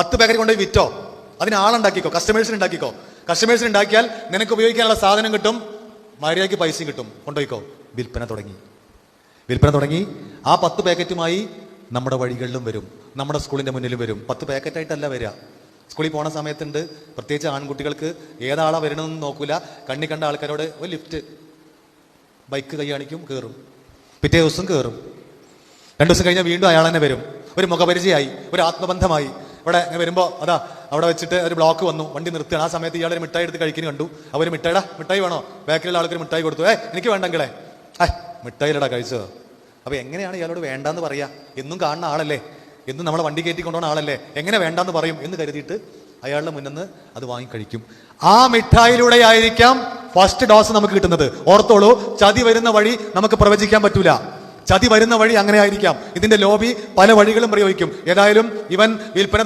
പത്ത് ബേക്കറി കൊണ്ടുപോയി വിറ്റോ? അതിന് ആളുണ്ടാക്കിക്കോ കസ്റ്റമേഴ്സിന് ഉണ്ടാക്കിക്കോ. കസ്റ്റമേഴ്സിന് ഉണ്ടാക്കിയാൽ നിനക്ക് ഉപയോഗിക്കാനുള്ള സാധനം കിട്ടും മര്യാദയ്ക്ക് പൈസയും കിട്ടും. കൊണ്ടുപോയിക്കോ. വിൽപ്പന തുടങ്ങി. വിൽപ്പന തുടങ്ങി. ആ പത്ത് പാക്കറ്റുമായി നമ്മുടെ വഴികളിലും വരും. നമ്മുടെ സ്കൂളിന്റെ മുന്നിലും വരും. പത്ത് പാക്കറ്റായിട്ടല്ല വരിക. സ്കൂളിൽ പോണ സമയത്തുണ്ട്. പ്രത്യേകിച്ച് ആൺകുട്ടികൾക്ക് ഏതാളാ വരണമെന്ന് നോക്കൂല. കണ്ണി കണ്ട ആൾക്കാരോട് ഒരു ലിഫ്റ്റ് ബൈക്ക് കൈ കാണിക്കും കയറും പിറ്റേ ദിവസം കയറും രണ്ടു ദിവസം കഴിഞ്ഞാൽ വീണ്ടും അയാൾ തന്നെ വരും. ഒരു മുഖപരിചയമായി ഒരു ആത്മബന്ധമായി. ഇവിടെ ഇങ്ങനെ വരുമ്പോൾ അതാ അവിടെ വെച്ചിട്ട് ഒരു ബ്ലോക്ക് വന്നു. വണ്ടി നിർത്തുകയാണ്. ആ സമയത്ത് ഇയാൾ ഒരു മിഠായി എടുത്ത് കഴിക്കുന്നു കണ്ടു. അവർ മിഠായിടാ മിഠായി വേണോ? ബാക്കിലുള്ള ആൾക്കൊരു മിഠായി കൊടുത്തു. ഏ എനിക്ക് വേണ്ടെങ്കിലേ ഏ മിഠായിലടാ കഴിച്ചത്. അപ്പൊ എങ്ങനെയാണ് ഇയാളോട് വേണ്ടാന്ന് പറയാ? എന്നും കാണുന്ന ആളല്ലേ? എന്നും നമ്മളെ വണ്ടി കയറ്റി കൊണ്ടുപോകുന്ന ആളല്ലേ? എങ്ങനെ വേണ്ടാന്ന് പറയും എന്ന് കരുതിയിട്ട് അയാളുടെ മുന്നിൽ അത് വാങ്ങിക്കഴിക്കും ആ മിഠായിലൂടെ ആയിരിക്കാം ഫസ്റ്റ് ഡോസ് നമുക്ക് കിട്ടുന്നത്. ഓർത്തോളൂ ചതി വരുന്ന വഴി നമുക്ക് പ്രവചിക്കാൻ പറ്റൂല. ചതി വരുന്ന വഴി അങ്ങനെ ആയിരിക്കാം. ഇതിന്റെ ലോബി പല വഴികളും പ്രയോഗിക്കും. ഏതായാലും ഇവൻ വിൽപ്പന